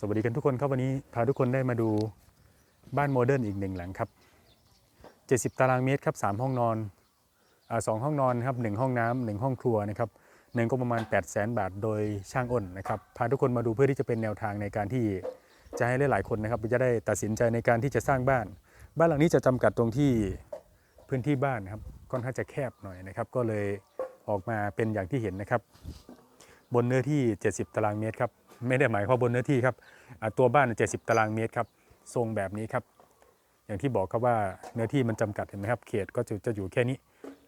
สวัสดีกันทุกคนครับวันนี้พาทุกคนได้มาดูบ้านโมเดิร์นอีกหนึ่งหลังครับ 70 ตารางเมตรครับ 3 ห้องนอนอสองห้องนอนครับหนึ่งห้องน้ำหนึ่งห้องครัวนะครับเงินก็ประมาณ 8 0 0 0 0 0บาทโดยช่างอ้นนะครับพาทุกคนมาดูเพื่อที่จะเป็นแนวทางในการที่จะให้หลายๆคนนะครับจะได้ตัดสินใจในการที่จะสร้างบ้าน บ้านหลังนี้จะจำกัดตรงที่พื้นที่บ้านนะครับค่อนข้างจะแคบหน่อยนะครับ ก็เลยออกมาเป็นอย่างที่เห็นนะครับ บนเนื้อที่ 70 ตารางเมตรครับ ไม่ได้หมายความบนเนื้อที่ครับตัวบ้าน 70 ตารางเมตรครับทรงแบบนี้ครับ อย่างที่บอกครับว่าเนื้อที่มันจำกัดเห็นไหมครับ เขตก็จะจะอยู่แค่นี้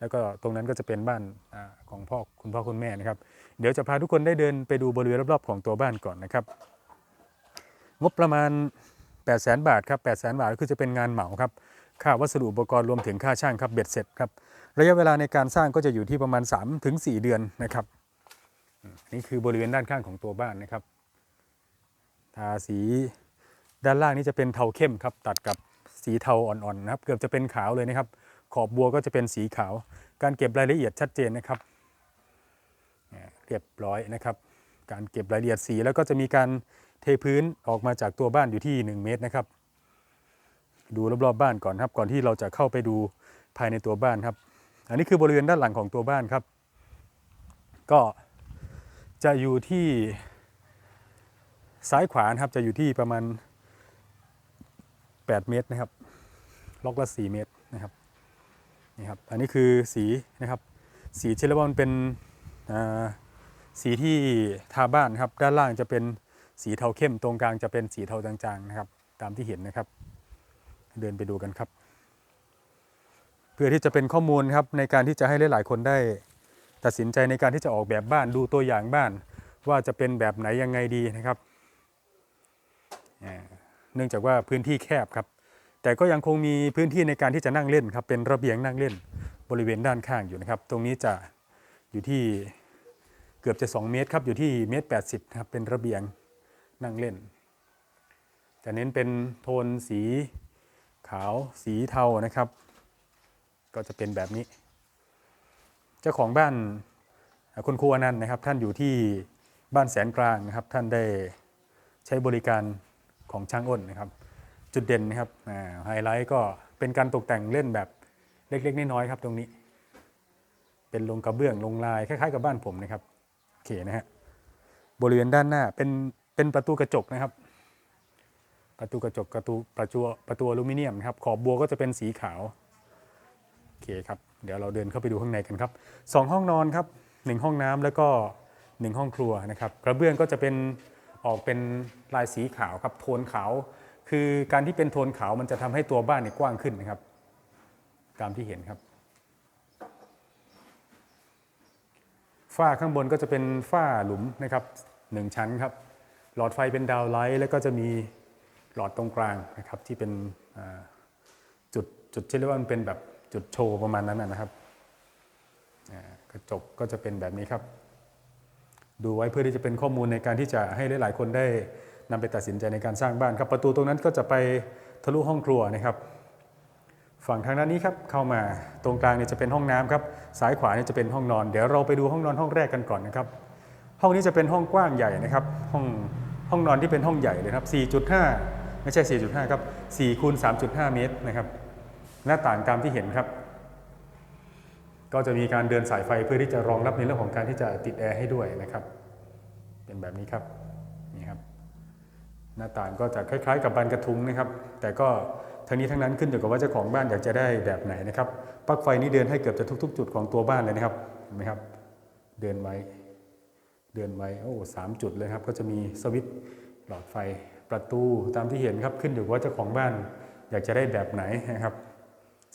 แล้วก็ตรงนั้นก็จะเป็นบ้านอของพ่อคุณพ่อคุณแม่นะครับ เดี๋ยวจะพาทุกคนได้เดินไปดูบริเวณรอบๆของตัวบ้านก่อนนะครับ งบประมาณ 8 0 0 0 0 0บาทครับ8 0 0 0 0 0บาทก็คือจะเป็นงานเหมาครับค่าวัสดุอุปกรณ์รวมถึงค่าช่างครับเบ็ดเสร็จครับระยะเวลาในการสร้างก็จะอยู่ที่ประมาณ 3-4ถึง4เดือนนะครับนี่คือบริเวณด้านข้างของตัวบ้านนะครับ สีด้านล่างนี่จะเป็นเทาเข้มครับ ตัดกับสีเทาอ่อนๆนะครับ เกือบจะเป็นขาวเลยนะครับ ขอบบัวก็จะเป็นสีขาว การเก็บรายละเอียดชัดเจนนะครับเนี่ยเรียบร้อยนะครับ การเก็บรายละเอียดสีแล้วก็จะมีการเทพื้นออกมาจากตัวบ้านอยู่ที่ 1 เมตรนะครับ ดูรอบๆบ้านก่อนครับ ก่อนที่เราจะเข้าไปดูภายในตัวบ้านครับ อันนี้คือบริเวณด้านหลังของตัวบ้านครับ ก็จะอยู่ที่ ซ้ายขวานะครับจะอยู่ที่ประมาณ 8 เมตรนะครับ ล็อกละ 4 เมตรนะครับนี่ครับอันนี้คือสีนะครับ สีเรียกว่ามันเป็นสีที่ทาบ้านครับ ด้านล่างจะเป็นสีเทาเข้มตรงกลางจะเป็นสีเทาจางๆนะครับ ตามที่เห็นนะครับ เดินไปดูกันครับ เพื่อที่จะเป็นข้อมูลครับในการที่จะให้หลายๆคนได้ตัดสินใจในการที่จะออกแบบบ้านดูตัวอย่างบ้าน ว่าจะเป็นแบบไหนยังไงดีนะครับ เนื่องจากว่าพื้นที่แคบครับ แต่ก็ยังคงมีพื้นที่ในการที่จะนั่งเล่นครับ เป็นระเบียงนั่งเล่นบริเวณด้านข้างอยู่นะครับ ตรงนี้จะอยู่ที่เกือบจะ 2 เมตรครับ อยู่ที่เมตรแปดสิบครับ เป็นระเบียงนั่งเล่น จะเน้นเป็นโทนสีขาวสีเทานะครับ ก็จะเป็นแบบนี้ เจ้าของบ้านคุณครูอนันต์นะครับ ท่านอยู่ที่บ้านแสนกลางนะครับ ท่านได้ใช้บริการ ของช่างอ้นนะครับ จุดเด่นนะครับไฮไลท์ก็เป็นการตกแต่งเล่นแบบเล็ก ๆ น้อยๆครับตรงนี้ เป็นลงกระเบื้องลงลายคล้ายๆ กับบ้านผมนะครับโอเคนะฮะบริเวณด้านหน้าเป็นเป็นประตูกระจกนะครับ ประตูกระจกประตูประตูประตูอลูมิเนียมนะครับ ขอบบัวก็จะเป็นสีขาวโอเคครับเดี๋ยวเราเดินเข้าไปดูข้างในกันครับสองห้องนอนครับหนึ่งห้องน้ำแล้วก็หนึ่งห้องครัวนะครับ กระเบื้องก็จะเป็น ออกเป็นลายสีขาวครับโทนขาว คือการที่เป็นโทนขาวมันจะทำให้ตัวบ้านเนี่ยกว้างขึ้นนะครับ ตามที่เห็นครับฝ้าข้างบนก็จะเป็นฝ้าหลุมนะครับหนึ่งชั้นครับ หลอดไฟเป็นดาวไลท์แล้วก็จะมีหลอดตรงกลางนะครับ ที่เป็นจุดจุดที่เรียกว่ามันเป็นแบบจุดโชว์ประมาณนั้นนะครับกระจกก็จะเป็นแบบนี้ครับ ดูไว้เพื่อที่จะเป็นข้อมูลในการที่จะให้หลาย ๆ คนได้นำไปตัดสินใจในการสร้างบ้านครับ ประตูตรงนั้นก็จะไปทะลุห้องครัวนะครับ ฝั่งทางด้านนี้ครับเข้ามาตรงกลางเนี่ยจะเป็นห้องน้ำครับซ้ายขวาเนี่ยจะเป็นห้องนอน เดี๋ยวเราไปดูห้องนอนห้องแรกกันก่อนนะครับ ห้องนี้จะเป็นห้องกว้างใหญ่นะครับ ห้องห้องนอนที่เป็นห้องใหญ่เลยครับ 4.5 ไม่ใช่ 4.5 ครับ4คูณ3.5 เมตรนะครับ หน้าต่างตามที่เห็นครับ ก็จะมีการเดินสายไฟเพื่อที่จะรองรับในเรื่องของการที่จะติดแอร์ให้ด้วยนะครับ เป็นแบบนี้ครับนี่ครับ หน้าต่างก็จะคล้าย ๆ กับบานกระทุ้งนะครับ แต่ก็ทั้งนี้ทั้งนั้นขึ้นอยู่กับว่าเจ้าของบ้านอยากจะได้แบบไหนนะครับปลั๊กไฟนี้เดินให้เกือบจะทุก ๆ จุดของตัวบ้านเลยนะครับเห็นไหมครับ เดินไว้เดินไว้โอ้สามจุดเลยครับ ก็จะมีสวิตช์หลอดไฟประตูตามที่เห็นครับขึ้นอยู่กับว่าเจ้าของบ้านอยากจะได้แบบไหนนะครับ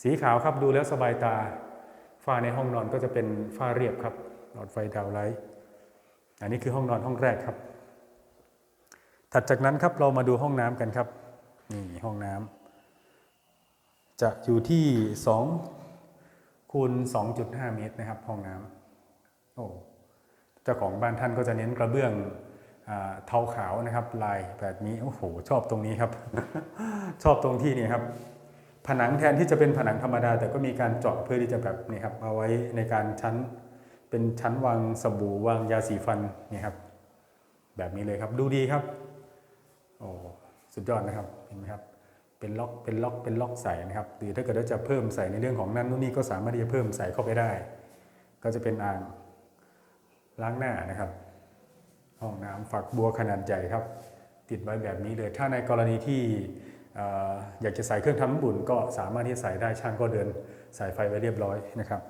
สีขาวครับดูแล้วสบายตา ฝ้าในห้องนอนก็จะเป็นฝ้าเรียบครับหลอดไฟดาวไลท์อันนี้คือห้องนอนห้องแรกครับ ถัดจากนั้นครับเรามาดูห้องน้ำกันครับนี่ห้องน้ำจะอยู่ที่2คูณ2.5 เมตรนะครับ ห้องน้ำโอ้เจ้าของบ้านท่านก็จะเน้นกระเบื้องเทาขาวนะครับ ลายแบบนี้โอ้โหชอบตรงนี้ครับ ชอบตรงที่นี่ครับ ผนังแทนที่จะเป็นผนังธรรมดา แต่ก็มีการเจาะเพื่อที่จะแบบนี่ครับเอาไว้ในการชั้นเป็นชั้นวางสบู่วางยาสีฟันนี่ครับ แบบนี้เลยครับดูดีครับโอ้สุดยอดนะครับเห็นไหมครับเป็นล็อกเป็นล็อกเป็นล็อกใส่นะครับหรือถ้าเกิดว่าจะเพิ่มใส่ในเรื่องของนั่นนู่นนี่ก็สามารถที่จะเพิ่มใส่เข้าไปได้ ก็จะเป็นอ่างล้างหน้านะครับ ห้องน้ำฝักบัวขนาดใหญ่ครับ ติดไว้แบบนี้เลยถ้าในกรณีที่ อยากจะใส่เครื่องทำน้ำอุ่นก็สามารถที่จะใส่ได้ช่างก็เดินสายไฟไว้เรียบร้อยนะครับ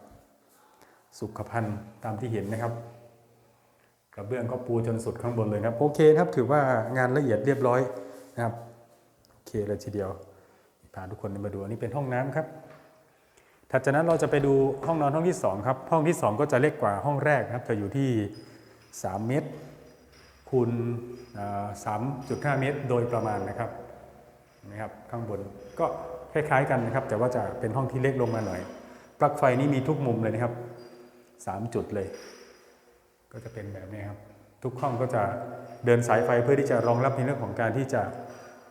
สุขภัณฑ์ตามที่เห็นนะครับกระเบื้องก็ปูจนสุดข้างบนเลยครับโอเคครับถือว่างานละเอียดเรียบร้อยนะครับโอเคเลยทีเดียวพาทุกคนมาดูอันนี้เป็นห้องน้ำครับถัดจากนั้นเราจะไปดูห้องนอนห้องที่สองครับ ห้องที่สองก็จะเล็กกว่าห้องแรกนะครับ จะอยู่ที่ 3 เมตรคูณสามจุดห้าเมตร โดยประมาณนะครับ นะครับข้างบนก็คล้ายๆกันนะครับ แต่ว่าจะเป็นห้องที่เล็กลงมาหน่อย ปลั๊กไฟนี่มีทุกมุมเลยนะครับสามจุดเลย ก็จะเป็นแบบนี้ครับ ทุกห้องก็จะเดินสายไฟเพื่อที่จะรองรับในเรื่องของการที่จะ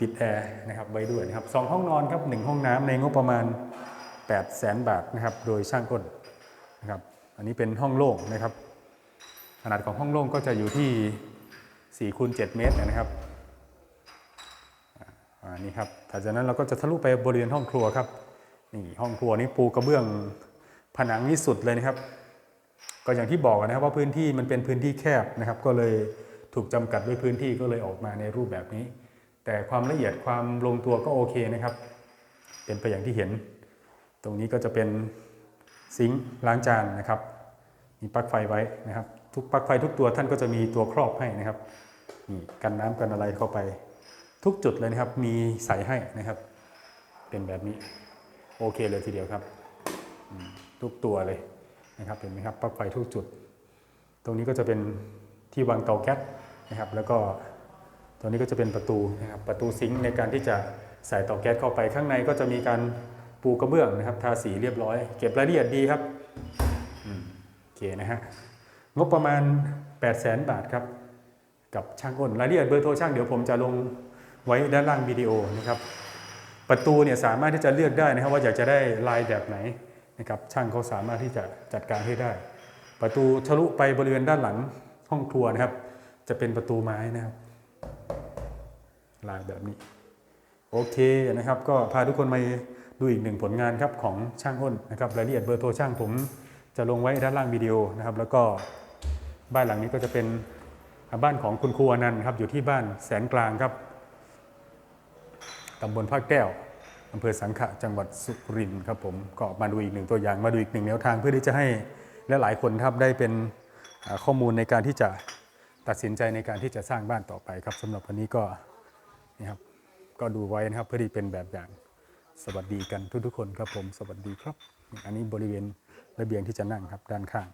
ติดแอร์นะครับไว้ด้วยนะครับสองห้องนอนครับหนึ่งห้องน้ำในงบประมาณ 8 0 0แสนบาทนะครับ โดยช่างก้นนะครับ อันนี้เป็นห้องโล่งนะครับ ขนาดของห้องโล่งก็จะอยู่ที่4คูณ7เมตรนะครับ นี่ครับถัดจากนั้นเราก็จะทะลุไปบริเวณห้องครัวครับ นี่ห้องครัวนี้ปูกระเบื้องผนังนี่สุดเลยนะครับ ก็อย่างที่บอกนะครับว่าพื้นที่มันเป็นพื้นที่แคบนะครับ ก็เลยถูกจำกัดด้วยพื้นที่ก็เลยออกมาในรูปแบบนี้ แต่ความละเอียดความลงตัวก็โอเคนะครับ เป็นไปอย่างที่เห็น ตรงนี้ก็จะเป็นซิงค์ล้างจานนะครับ มีปลั๊กไฟไว้นะครับ ทุกปลั๊กไฟทุกตัวท่านก็จะมีตัวครอบให้นะครับนี่กันน้ำกันอะไรเข้าไป ทุกจุดเลยนะครับ มีใส่ให้นะครับ เป็นแบบนี้ โอเคเลยทีเดียวครับ ทุกตัวเลยนะครับ เห็นไหมครับปลั๊กไฟทุกจุด ตรงนี้ก็จะเป็นที่วางเตาแก๊สนะครับ แล้วก็ตรงนี้ก็จะเป็นประตูนะครับ ประตูซิงค์ในการที่จะใส่เตาแก๊สเข้าไป ข้างในก็จะมีการปูกระเบื้องนะครับ ทาสีเรียบร้อย เก็บรายละเอียดดีครับโอเคนะฮะ งบประมาณ 8 0 0 0 0 0 บาทครับ กับช่างอ้น รายละเอียดเบอร์โทรช่างเดี๋ยวผมจะลง ไว้ด้านล่างวิดีโอนะครับ ประตูเนี่ยสามารถที่จะเลือกได้นะครับว่าอยากจะได้ลายแบบไหนนะครับช่างเขาสามารถที่จะจัดการให้ได้ ประตูทะลุไปบริเวณด้านหลังห้องครัวนะครับ จะเป็นประตูไม้นะครับลายแบบนี้โอเคนะครับ ก็พาทุกคนมาดูอีกหนึ่งผลงานครับของช่างอ้นนะครับรายละเอียดเบอร์โทรช่างผมจะลงไว้ด้านล่างวิดีโอนะครับ แล้วก็บ้านหลังนี้ก็จะเป็นบ้านของคุณครูอนันต์ครับอยู่ที่บ้านแสนกลางครับ ตำบลภาคแก้วอำเภอสังขะจังหวัดสุรินทร์ครับผมก็มาดูอีกหนึ่งตัวอย่างมาดูอีกหนึ่งแนวทางเพื่อที่จะให้และหลายคนครับได้เป็นข้อมูลในการที่จะตัดสินใจในการที่จะสร้างบ้านต่อไปครับสำหรับวันนี้ก็นี่ครับก็ดูไว้นะครับเพื่อที่เป็นแบบอย่างสวัสดีกันทุกๆคนครับผมสวัสดีครับ อันนี้บริเวณระเบียงที่จะนั่งครับด้านข้าง